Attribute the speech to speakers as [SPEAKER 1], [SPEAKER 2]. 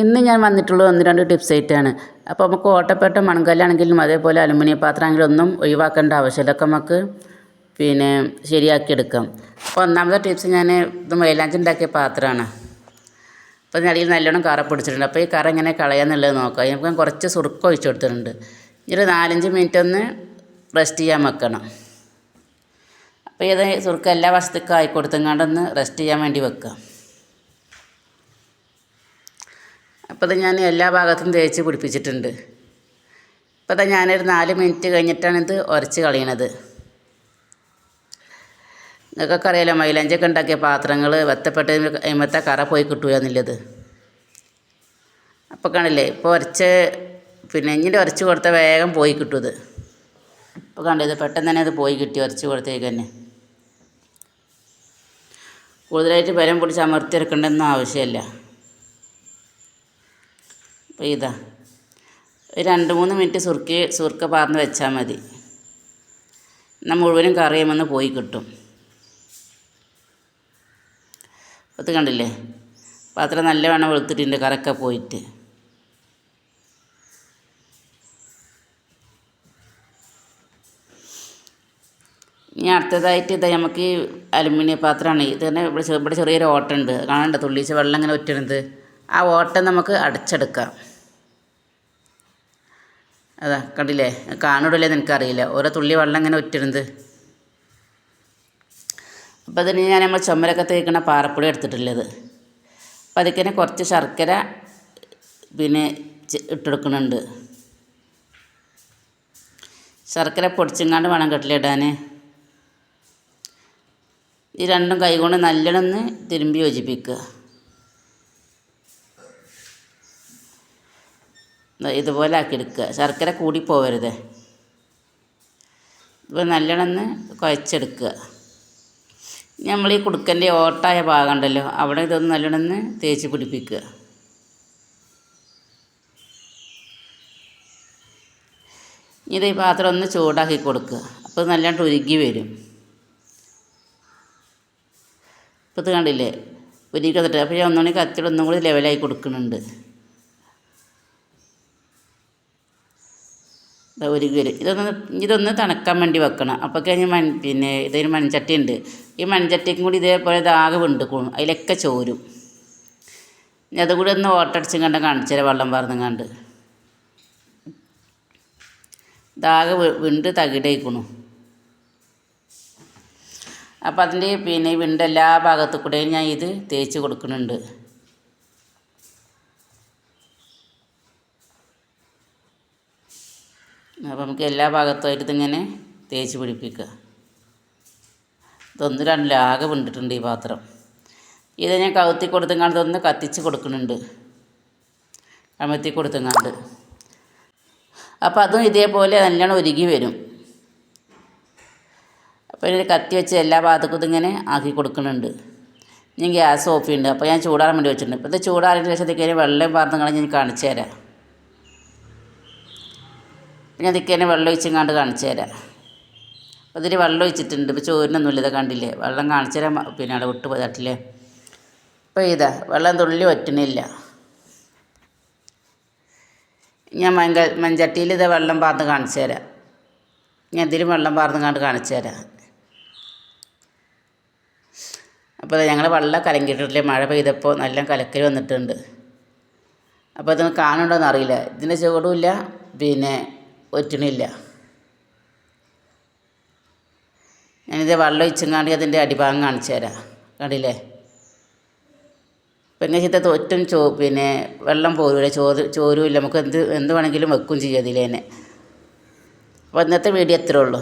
[SPEAKER 1] ഇന്ന് ഞാൻ വന്നിട്ടുള്ളത് ഒന്ന് രണ്ട് ടിപ്സ് ആയിട്ടാണ്. അപ്പോൾ നമുക്ക് ഓട്ടപ്പെട്ട മൺകല്ലാണെങ്കിലും അതേപോലെ അലുമിനിയം പാത്രമാണെങ്കിലും ഒന്നും ഒഴിവാക്കേണ്ട ആവശ്യമില്ല. ഇതൊക്കെ നമുക്ക് പിന്നെ ശരിയാക്കിയെടുക്കാം. അപ്പോൾ ഒന്നാമത്തെ ടിപ്സ് ഞാൻ ഇത് മൈലാഞ്ചി ഉണ്ടാക്കിയ പാത്രമാണ്. അപ്പോൾ ഇതിനടിയിൽ നല്ലോണം കറ പിടിച്ചിട്ടുണ്ട്. അപ്പോൾ ഈ കറ എങ്ങനെ കളയാന്നുള്ളത് നോക്കാം. നമുക്ക് ഞാൻ കുറച്ച് സുറുക്കം ഒഴിച്ചു കൊടുത്തിട്ടുണ്ട്. ഒരു നാലഞ്ച് മിനിറ്റ് ഒന്ന് റെസ്റ്റ് ചെയ്യാൻ വെക്കണം. അപ്പോൾ ഇത് സുറുക്കം എല്ലാ വശത്തേക്കും ആയി കൊടുത്തങ്ങാണ്ടൊന്ന് റെസ്റ്റ് ചെയ്യാൻ വേണ്ടി വെക്കാം. ഇത് ഞാൻ എല്ലാ ഭാഗത്തും തേച്ച് പിടിപ്പിച്ചിട്ടുണ്ട്. ഇപ്പം ഞാനൊരു നാല് മിനിറ്റ് കഴിഞ്ഞിട്ടാണ് ഇത് ഉരച്ച് കളയണത്. നിങ്ങൾക്കൊക്കെ അറിയാലോ മൈലഞ്ചൊക്കെ ഉണ്ടാക്കിയ പാത്രങ്ങൾ വെത്തപ്പെട്ട് അതിമത്തെ കറ പോയി കിട്ടുക എന്നുള്ളത്. അപ്പോൾ കാണില്ലേ ഇപ്പോൾ ഉരച്ച് പിന്നെ ഇങ്ങനെ ഉരച്ച് കൊടുത്ത വേഗം പോയി കിട്ടും ഇത്. ഇപ്പോൾ കണ്ടത് പെട്ടെന്ന് തന്നെ അത് പോയി കിട്ടി ഉരച്ച് കൊടുത്തേക്ക് തന്നെ. കൂടുതലായിട്ട് ബലം പിടിച്ച് അമർത്തിയെടുക്കേണ്ടെന്നും ആവശ്യമില്ല. ഇതാ. രണ്ട് മൂന്ന് മിനിറ്റ് സുർക്കി സുർക്ക പാർന്ന് വെച്ചാൽ മതി. എന്നാൽ മുഴുവനും കറിയുമെന്ന് പോയി കിട്ടും. അത് കണ്ടില്ലേ? പാത്രം നല്ലവണ്ണം വെളുത്തിട്ടുണ്ട് കറക്ക പോയിട്ട്. ഇനി അടുത്തതായിട്ട് ഇത് നമുക്ക് അലുമിനിയം പാത്രമാണ്. ഇത് തന്നെ ഇവിടെ ഇവിടെ ചെറിയൊരു ഓട്ടമുണ്ട് കാണണ്ട തുള്ളിച്ച വെള്ളം ഇങ്ങനെ ഒറ്റണത് ആ ഓട്ടം നമുക്ക് അടച്ചെടുക്കാം. അതാ കണ്ടില്ലേ? കാണൂടില്ലേ നിനക്കറിയില്ല. ഓരോ തുള്ളി വെള്ളം ഇങ്ങനെ ഒറ്റിരുന്നത് അപ്പോൾ അതിന് ഞാൻ നമ്മൾ ചുമരൊക്കെ തേക്കണ പാറപ്പൊടി എടുത്തിട്ടുള്ളത്. അപ്പോൾ അതിൽ തന്നെ കുറച്ച് ശർക്കര പിന്നെ ഇട്ടെടുക്കുന്നുണ്ട്. ശർക്കര പൊടിച്ചെങ്ങാണ്ട് വേണം കെട്ടിലിടാൻ ഈ രണ്ടും കൈകൊണ്ട് നല്ലോണം തിരുമ്പി യോജിപ്പിക്കുക. ഇതുപോലെ ആക്കി എടുക്കുക. ശർക്കര കൂടി പോവരുത് ഇപ്പോൾ നല്ലോണം ഒന്ന് കുഴച്ചെടുക്കുക. നമ്മൾ ഈ കുടുക്കന്റെ ഓട്ടായ ഭാഗം ഉണ്ടല്ലോ അവിടെ ഇതൊന്ന് നല്ലോണം ഒന്ന് തേച്ച് പിടിപ്പിക്കുക. ഇത് ഈ പാത്രം ഒന്ന് ചൂടാക്കി കൊടുക്കുക. അപ്പോൾ നല്ലോണം ഉരുകി വരും. ഇപ്പോൾ ഇത് കണ്ടില്ലേ? ഉരുകി വന്നിട്ട് അപ്പോൾ ഞാൻ ഒന്നുകൂടി കത്തിയുടെ ഒന്നും കൂടി ലെവലായി കൊടുക്കുന്നുണ്ട്. ദാ ഉരുകി ഇതൊന്ന് ഇതൊന്ന് തണുക്കാൻ വേണ്ടി വെക്കണം. അപ്പോൾ കഴിഞ്ഞ് മൺ പിന്നെ ഇതൊരു മൺചട്ടി ഉണ്ട്. ഈ മൺചട്ടിക്കും കൂടി ഇതേപോലെ ഇതാകെ വിണ്ടുക്കും അതിലൊക്കെ ചോരും. ഇനി അതുകൂടി ഒന്ന് ഓട്ടടിച്ചും കണ്ട് കാണിച്ചു തരാം വെള്ളം പറന്നും ഇതാകെ വി- വിണ്ട് തകിടേക്കണു. അപ്പോൾ അതിന്റെ പിന്നെ ഈ വിണ്ട് എല്ലാ ഭാഗത്തു കൂടെയും ഞാൻ ഇത് തേച്ച് കൊടുക്കുന്നുണ്ട്. അപ്പോൾ നമുക്ക് എല്ലാ ഭാഗത്തുമായിട്ട് ഇതിങ്ങനെ തേച്ച് പിടിപ്പിക്കുക. ഇതൊന്നും രണ്ടില്ല ആകെ വിണ്ടിട്ടുണ്ട് ഈ പാത്രം. ഇത് ഞാൻ കവുത്തി കൊടുത്തെങ്ങാണ്ട് ഒന്ന് കത്തിച്ച് കൊടുക്കുന്നുണ്ട്. കമത്തി കൊടുത്തെങ്ങാണ്ട്. അപ്പോൾ അതും ഇതേപോലെ നല്ലോണം ഒരുങ്ങി വരും. അപ്പോൾ ഇതിൽ കത്തി വെച്ച് എല്ലാ ഭാഗത്തും ഇതിങ്ങനെ ആക്കി കൊടുക്കുന്നുണ്ട്. ഞാൻ ഗ്യാസ് ഓഫ് ചെയ്യുന്നുണ്ട്. അപ്പോൾ ഞാൻ ചൂടാറാൻ വേണ്ടി വെച്ചിട്ടുണ്ട്. ഇപ്പോൾ ഇത് ചൂടാറിന്റെ ശേഷം ഇതിൽ വെള്ളം പാർന്നങ്ങളെ ഞാൻ കാണിച്ചു തരാം. ഞാൻ തന്നെ വെള്ളം ഒഴിച്ചെങ്ങാണ്ട് കാണിച്ചു തരാം. ഇതിൽ വെള്ളം ഒഴിച്ചിട്ടുണ്ട്. ഇപ്പോൾ ചോറിനൊന്നുമില്ല ഇത് കണ്ടില്ലേ? വെള്ളം കാണിച്ചു തരാം. പിന്നെ അവിടെ വിട്ട് പോയതാട്ടില്ലേ ഇപ്പോൾ ഇതാ വെള്ളം തുള്ളി വറ്റണില്ല. ഞാൻ മങ്ക മൺചട്ടിയിൽ ഇതാ വെള്ളം പാർന്ന് കാണിച്ചു തരാം. ഞാൻ ഇതിലും വെള്ളം പാർന്ന് കണ്ട് കാണിച്ചു തരാം. അപ്പോൾ ഞങ്ങൾ വെള്ളം കലങ്ങിയിട്ടില്ലേ മഴ പെയ്തപ്പോൾ നല്ല കലക്കൽ വന്നിട്ടുണ്ട്. അപ്പോൾ ഇതൊന്ന് കാണുന്നുണ്ടോയെന്ന് അറിയില്ല. ഇതിന്റെ ചൂടുമില്ല പിന്നെ ഒറ്റണില്ല. ഞാനിത് വെള്ളം ഒഴിച്ചെങ്ങാണ്ട് അതിന്റെ അടിഭാഗം കാണിച്ചു തരാം. കണ്ടില്ലേ? പിന്നെ ചിത്ത ഒറ്റും ചോ പിന്നെ വെള്ളം പോരൂല? ചോറ് ചോരൂല്ല. നമുക്ക് എന്ത് എന്ത് വേണമെങ്കിലും വെക്കും ചെയ്യാം അതിൽ തന്നെ. അപ്പോൾ ഇന്നത്തെ വീഡിയോ എത്രയേ ഉള്ളൂ.